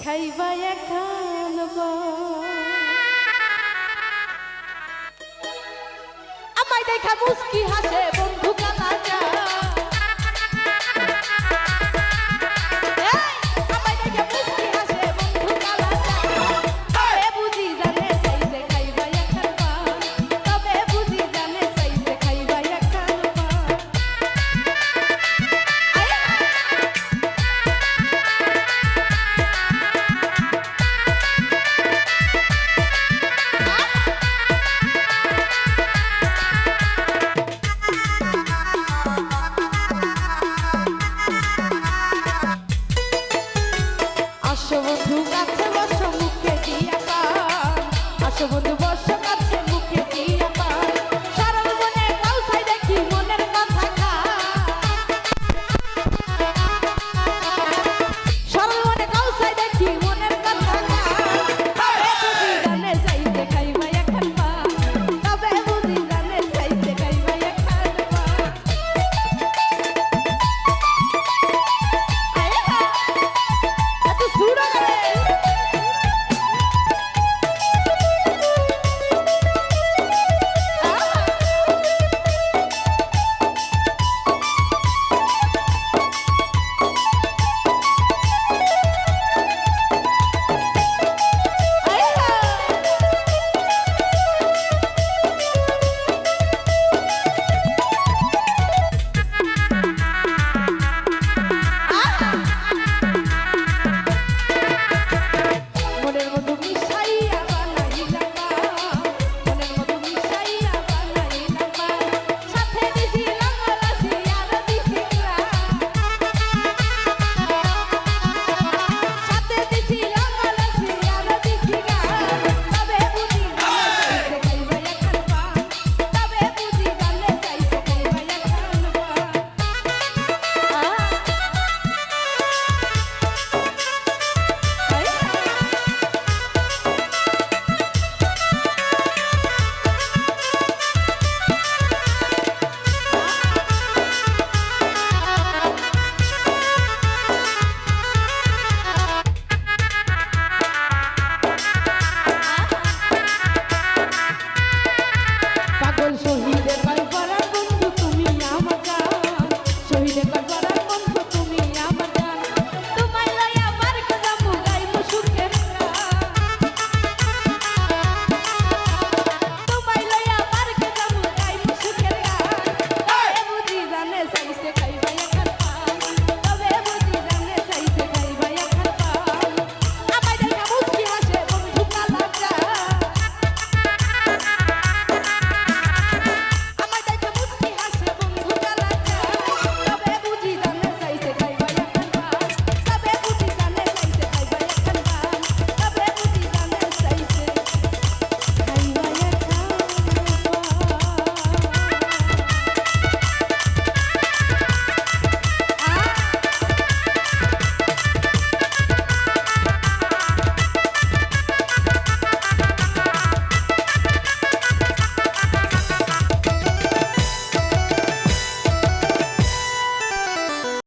খাইবা এখন আমায় দেখা মুস্কি হাসে আসো বন্ধু কাছে বসো মুখে দিয়া পান আসো বন্ধু বসো aquele sorriso.